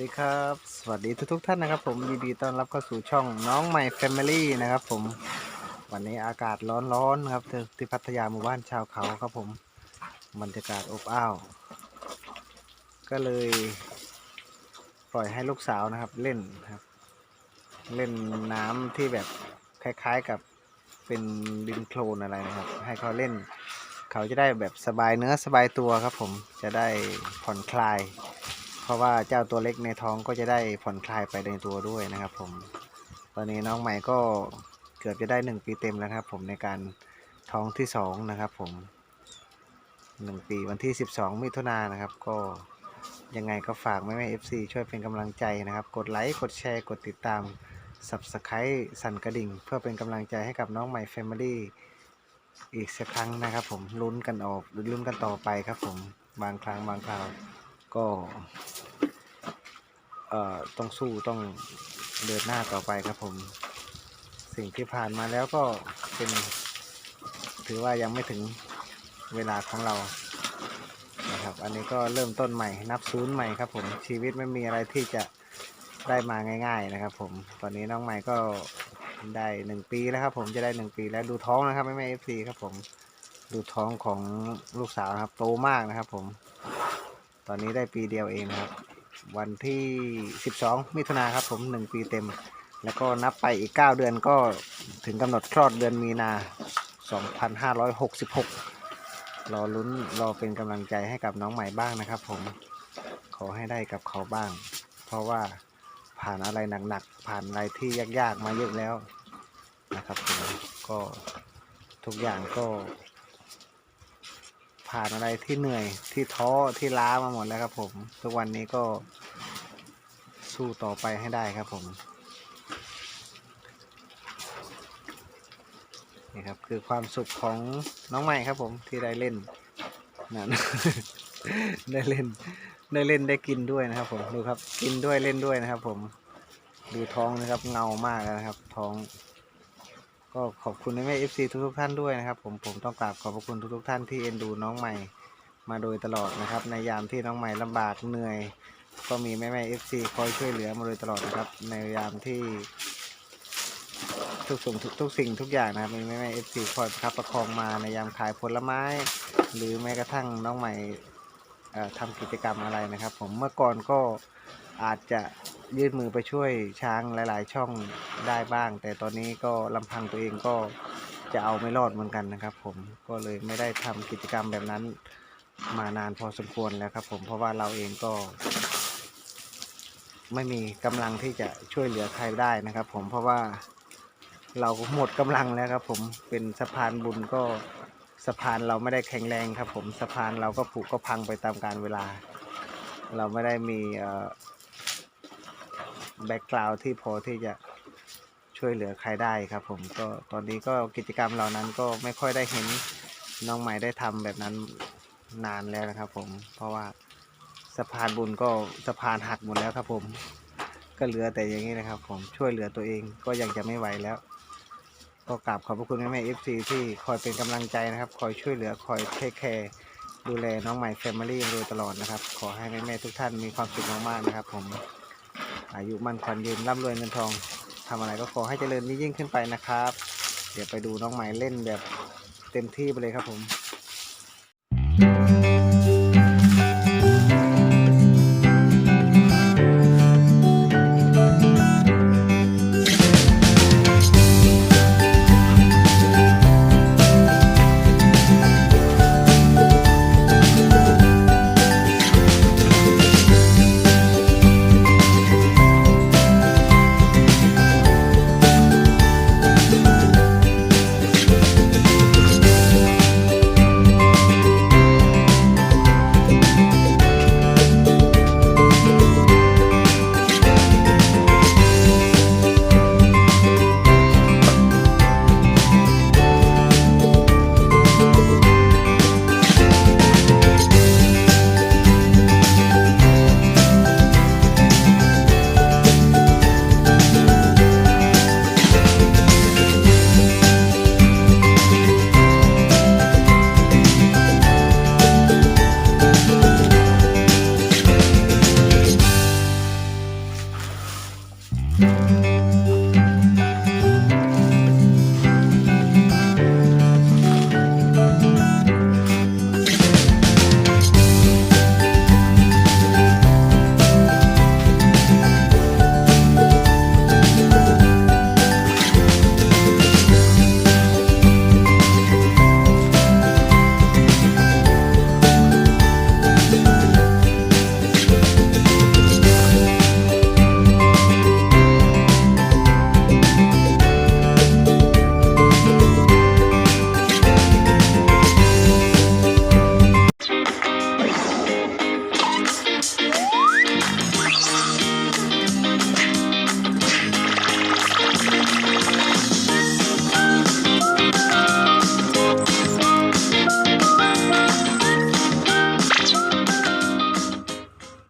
วัสดีครับ สวัสดีทุกทุกท่านนะครับ ผมยินดีต้อนรับเข้าสู่ช่องน้องใหม่แฟมิลี่นะครับ ผมวันนี้อากาศร้อนๆนครับที่พัทยาหมู่บ้านชาวเขาครับผมบรรยากาศอบอ้าว ก็เลยปล่อยให้ลูกสาวนะครับเล่นครับ เล่นน้ำที่แบบคล้ายๆกับเป็นดินโคลนอะไรนะครับ ให้เขาเล่น เขาจะได้แบบสบายเนื้อสบายตัวครับ ผมจะได้ผ่อนคลาย ราะว่าเจ้าตัวเล็กในท้องก็จะได้ผ่อนคลายไปในตัวด้วยนะครับ ผม ตอนนี้น้องใหม่ก็เกือบจะได้หนึ่งปีเต็มแล้วครับ ผมในการท้องที่สองนะครับ ผมหนึ่งปีวันที่สิบสองมิถุนายนนะครับ ก็ยังไงก็ฝากแม่แม่เอฟซีช่วยเป็นกำลังใจนะครับ กดไลค์กดแชร์กดติดตาม Subscribe สั่นกระดิ่ง เพื่อเป็นกำลังใจให้กับน้องใหม่แฟมิลี่อีกสักครั้งนะครับ ผมลุ้นกันออกลุ้นกันต่อไปครับ ผมบางครั้งบางคราว ก็เอ่อต้องสู้ต้องเดินหน้าต่อไปครับผม สิ่งที่ผ่านมาแล้วก็เป็นถือว่ายังไม่ถึงเวลาของเรานะครับ อันนี้ก็เริ่มต้นใหม่ นับศูนย์ใหม่ครับผมชีวิตไม่มีอะไรที่จะได้มาง่าย ๆนะครับ ผมตอนนี้น้องใหม่ก็ได้หนึ่งปีแล้วครับ ผมจะได้หนึ่งปีแล้วดูท้องนะครับไม่ไม่เอฟซีครับผมดูท้องของลูกสาวนะครับ โตมากนะครับ ผม อนนี้ได้ปีเดียวเองครับ วันที่ 12 มิถุนาครับ ผม 1 ปีเต็ม แล้วก็นับไปอีก 9 เดือนก็ถึงกำหนดคลอดเดือนมีนา 2566 รอลุ้นรอเป็นกำลังใจให้กับน้องใหม่บ้างนะครับผมขอให้ได้กับเขาบ้าง เพราะว่าผ่านอะไรหนักๆผ่านอะไรที่ยากๆมาเยอะแล้วนะครับผมก็ทุกอย่างก็ ผ่านอะไรที่เหนื่อยที่ท้อที่ล้ามาหมดแล้วครับ ผม ทุกวันนี้ก็สู้ต่อไปให้ได้ครับผมนี่ครับคือความสุขของน้องใหม่ครับ ผมที่ได้เล่นนั่นได้เล่นได้เล่นได้กินด้วยนะครับ ผมดูครับกินด้วยเล่นด้วยนะครับ ผมดูท้องนะครับเงามากนะครับ ท้อง ก็ขอบคุณแม่เอฟซีทุกๆท่านด้วยนะครับ ผมผมต้องกราบขอบพระคุณทุกๆท่านที่เอ็นดูน้องใหม่มาโดยตลอดนะครับ ในยามที่น้องใหม่ลำบากเหนื่อย ก็มีแม่แม่เอฟซีคอยช่วยเหลือมาโดยตลอดนะครับ ในยามที่ทุกสิ่งทุกทุกสิ่งทุกอย่างนะครับมีแม่แม่เอฟซีคอยประคับประคองมาในยามขายผลไม้ หรือแม้กระทั่งน้องใหม่เอ่อทำกิจกรรมอะไรนะครับ ผมเมื่อก่อนก็อาจจะ ยื่นมือไปช่วยช้างหลายๆ ช่องได้บ้าง แต่ตอนนี้ก็ลำพังตัวเองก็จะเอาไม่รอดเหมือนกันนะครับ ผมก็เลยไม่ได้ทำกิจกรรมแบบนั้นมานานพอสมควรแล้วครับ ผมเพราะว่าเราเองก็ ไม่มีกำลังที่จะช่วยเหลือใครได้นะครับ ผมเพราะว่าเราหมดกำลังแล้วครับ ผมเป็นสะพานบุญก็สะพานเราไม่ได้แข็งแรงครับ ผมสะพานเราก็ผุก็พังไปตามกาลเวลา เราไม่ได้มี แบ็กกราวที่พอที่จะช่วยเหลือใครได้ครับ ผมก็ตอนนี้ก็กิจกรรมเหล่านั้นก็ไม่ค่อยได้เห็นน้องใหม่ได้ทำแบบนั้นนานแล้วนะครับ ผมเพราะว่าสะพานบุญก็สะพานหักหมดแล้วครับ ผมก็เหลือแต่อย่างนี้นะครับ ผมช่วยเหลือตัวเองก็ยังจะไม่ไหวแล้ว ก็กราบขอบพระคุณแม่แม่เอฟซีที่คอยเป็นกำลังใจนะครับ คอยช่วยเหลือคอยเทคแคร์ดูแลน้องใหม่แฟมิลี่โดยตลอดนะครับ ขอให้แม่แม่ทุกท่านมีความสุขมากๆนะครับ ผม อายุมั่นขวัญยืนร่ำรวยเงินทองทำอะไรก็ขอให้เจริญยิ่งขึ้นไปนะครับ เดี๋ยวไปดูน้องใหม่เล่นแบบเต็มที่ไปเลยครับผม